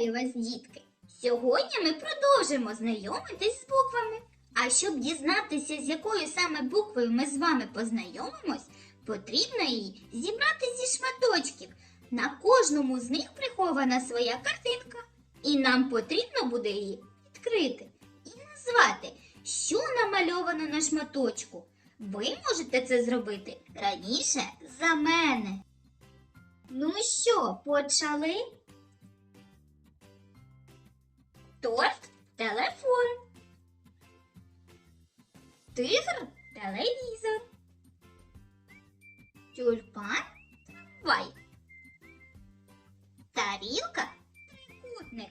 Вітаю вас, дітки! Сьогодні ми продовжимо знайомитись з буквами. А щоб дізнатися, з якою саме буквою ми з вами познайомимось, потрібно її зібрати зі шматочків. На кожному з них прихована своя картинка. І нам потрібно буде її відкрити і назвати, що намальовано на шматочку. Ви можете це зробити раніше за мене. Ну що, почали? Торт телефон. Тигр телевізор. Тюльпан трамвай. Тарілка трикутник.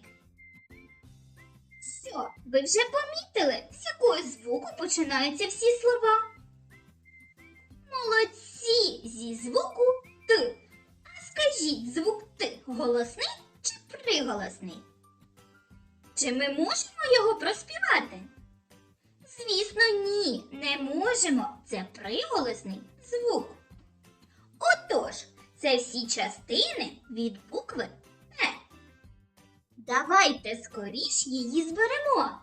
Що, ви вже помітили, з якого звуку починаються всі слова? Молодці зі звуку Т. А скажіть, звук Т голосний чи приголосний? Чи ми можемо його проспівати? Звісно, ні, не можемо. Це приголосний звук. Отож, це всі частини від букви Т. Давайте скоріш її зберемо.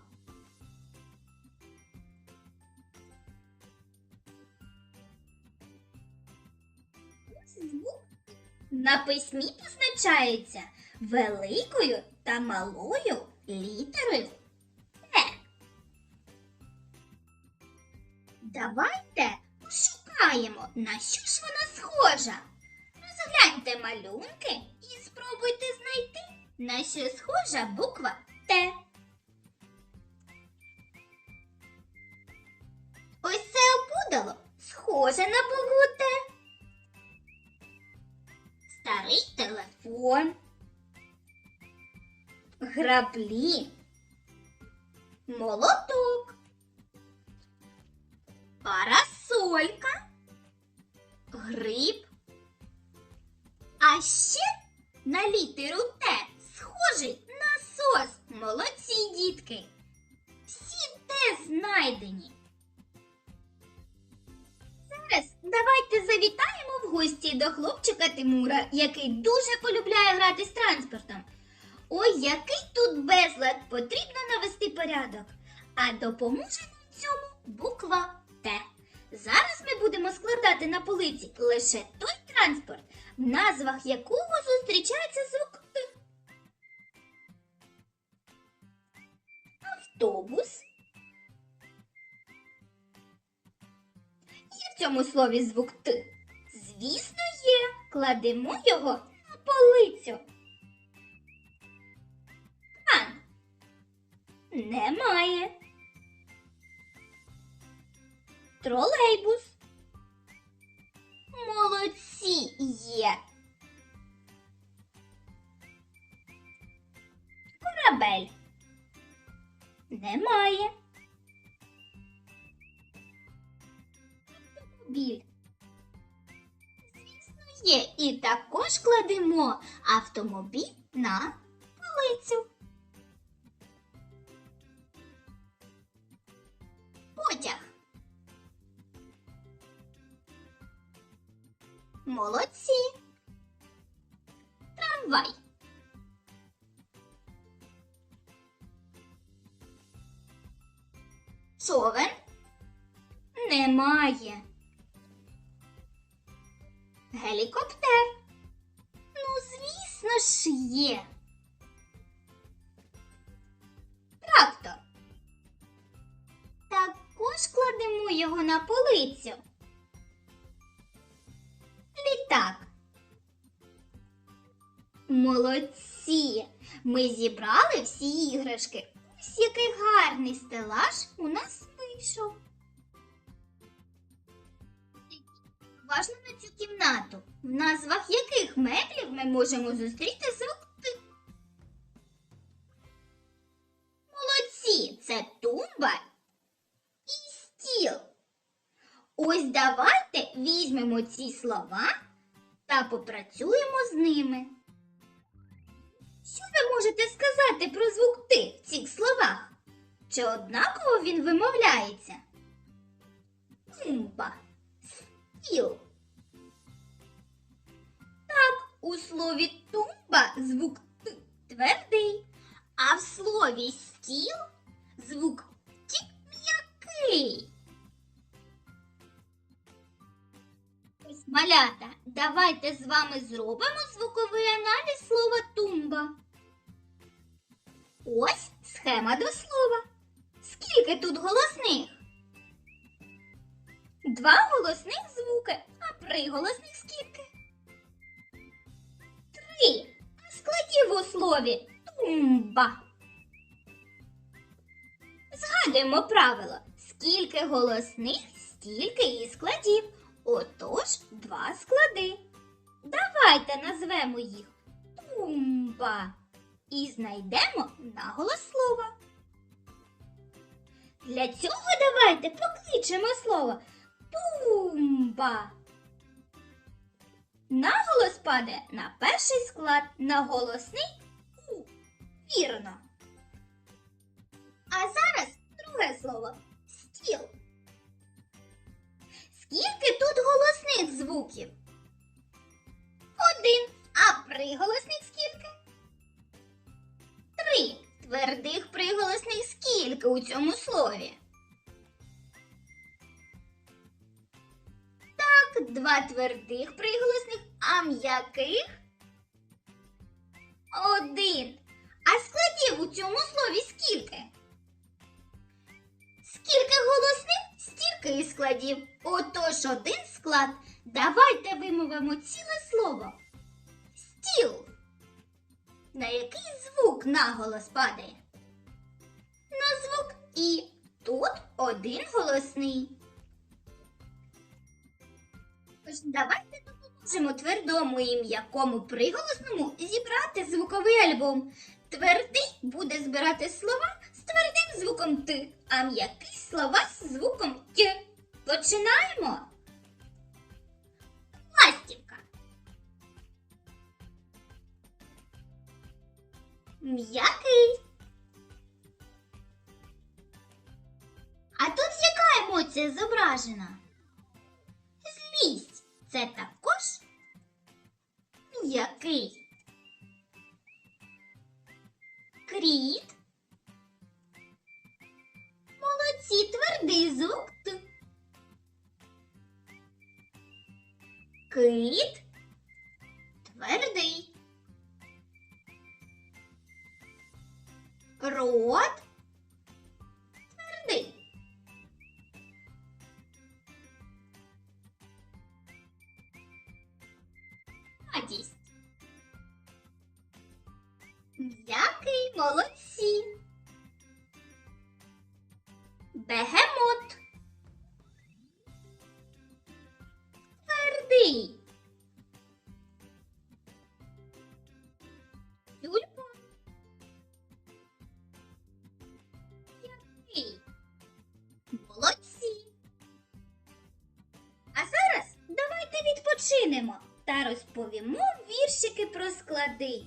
Звук на письмі позначається великою та малою літерою Т. Давайте пошукаємо, на що ж вона схожа. Розгляньте малюнки і спробуйте знайти, на що схожа буква Т. Ось це опудало схоже на букву Т. Старий телефон. Граблі. Молоток. Парасолька. Гриб. А ще на літеру Т схожий насос. Молодці дітки. Всі Т знайдені. Зараз давайте завітаємо в гості до хлопчика Тимура, який дуже полюбляє грати з транспортом. Ой, який тут безлад! Потрібно навести порядок. А допоможе нам цьому буква Т. Зараз ми будемо складати на полиці лише той транспорт, в назвах якого зустрічається звук Т. Автобус. Є в цьому слові звук Т. Звісно, є. Кладемо його на полицю. Немає. Тролейбус. Молодці є. Корабель. Немає. Автомобіль. Звісно, є. І також кладемо автомобіль на полицю. Молодці. Трамвай. Човен немає. Гелікоптер. Ну, звісно ж, є. Трактор. Також кладемо його на полицю. Молодці! Ми зібрали всі іграшки. Ось який гарний стелаж у нас вийшов. Уважно на цю кімнату, в назвах яких меблів ми можемо зустріти звук Т. Молодці! Це тумба і стіл. Ось давайте візьмемо ці слова та попрацюємо з ними. Що ви можете сказати про звук Т в цих словах? Чи однаково він вимовляється? Тумба. Стіл. Так, у слові тумба звук Т твердий. А в слові стіл звук ті м'який. Малята, давайте з вами зробимо звуковий аналіз слова тумба. Ось схема до слова. Скільки тут голосних? Два голосних звуки, а приголосних скільки? Три. Складів у слові тумба. Згадуємо правило. Скільки голосних, стільки і складів. Отож, два склади. Давайте назвемо їх тумба і знайдемо наголос слова. Для цього давайте покличемо слово тумба. Наголос падає на перший склад, на голосний у. Вірно. А зараз друге слово стіл. Скільки тут голосних звуків? Один. А приголосних скільки? Твердих приголосних скільки у цьому слові? Так, два твердих приголосних, а м'яких? Один. А складів у цьому слові скільки? Скільки голосних, стільки і складів. Отож один склад. Давайте вимовимо ціле слово. Стіл. На який звук наголос падає? На звук І. Тут один голосний. Тож давайте допоможемо твердому і м'якому приголосному зібрати звуковий альбом. Твердий буде збирати слова з твердим звуком Т, а м'який слова з звуком Т. Починаємо. М'який. А тут яка емоція зображена? Злість. Це також м'який. Кріт. Молодці, твердий звук. Кит. Рот. Твердий. Радість. М'який молодці. Бегемот. Розповімо віршики про склади.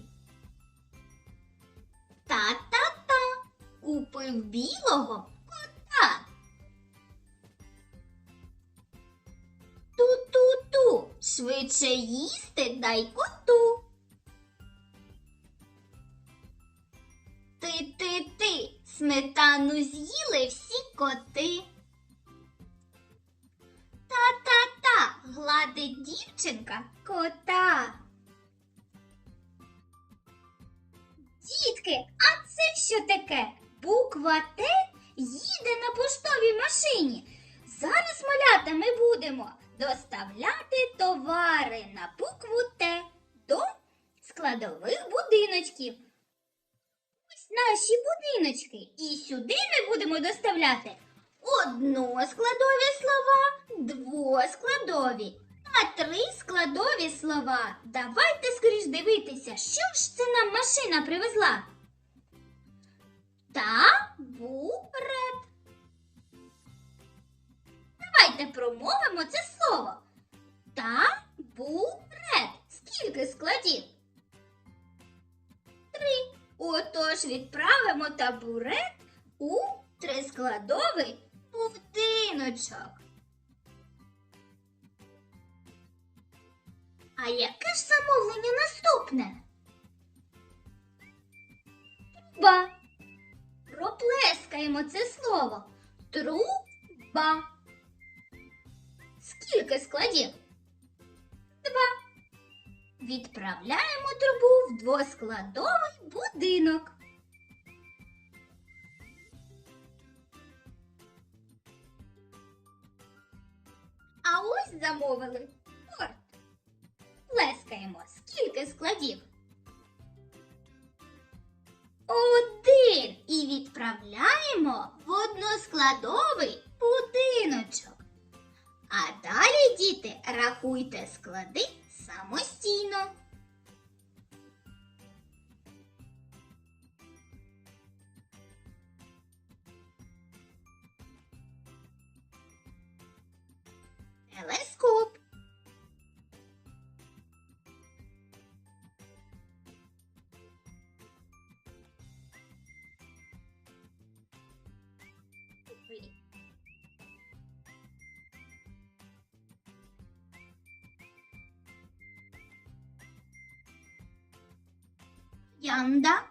Та-та-та купив білого кота. Ту-ту-ту, швидше їсти дай коту. Дітки, а це що таке? Буква Т їде на поштовій машині. Зараз, малята, ми будемо доставляти товари на букву Т до складових будиночків. Ось наші будиночки. І сюди ми будемо доставляти односкладові слова, двоскладові та трискладові слова. Давайте скоріш дивитися, що ж це нам машина привезла. Табурет. Давайте промовимо це слово. Табурет. Скільки складів? Три. Отож відправимо табурет у трискладовий будиночок. А яке ж замовлення наступне? Труба. Проплескаємо це слово. Труба. Скільки складів? Два. Відправляємо трубу в двоскладовий будинок. А ось замовили. Плескаємо. Скільки складів? Один. І відправляємо в односкладовий будиночок. А далі, діти, рахуйте склади самостійно. Телескоп. Янда. Телефон.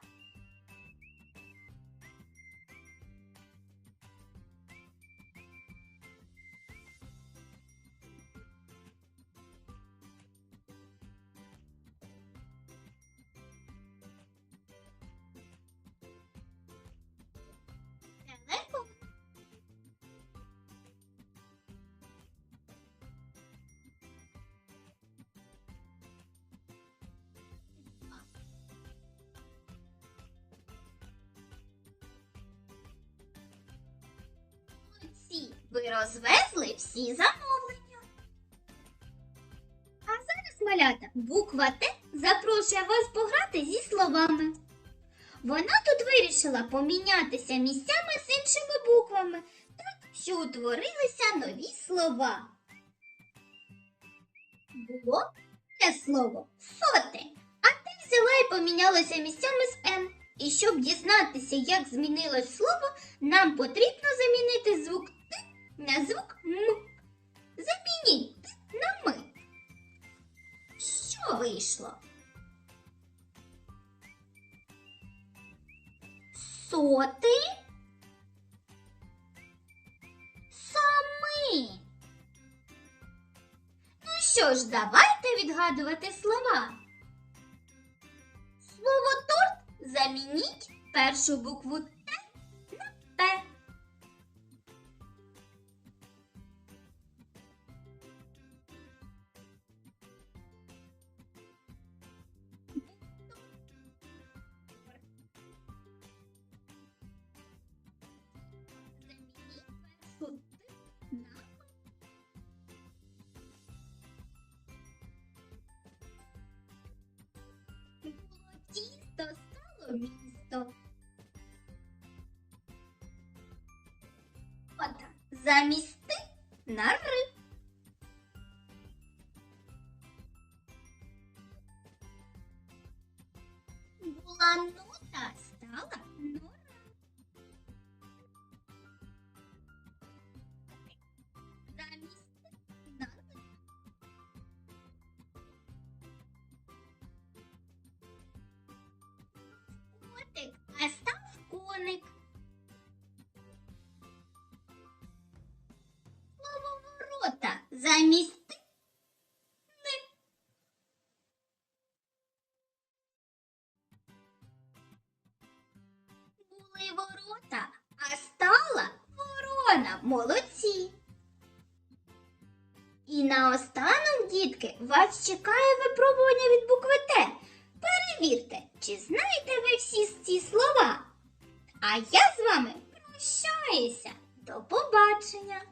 Ви розвезли всі замовлення. А зараз, малята, буква Т запрошує вас пограти зі словами. Вона тут вирішила помінятися місцями з іншими буквами, так що утворилися нові слова. Було те слово соти, а ти взяла і помінялася місцями з М. І щоб дізнатися, як змінилось слово, нам потрібно замінити звук на звук М. Замініть на М. Що вийшло? Соти. Сами. Ну що ж, давайте відгадувати слова. Слово торт замініть першу букву Т місто. От замісти нари. Була нута стала нора. Молодці. І наостанок, дітки, вас чекає випробування від букви Т. Перевірте, чи знаєте ви всі ці слова. А я з вами прощаюся. До побачення!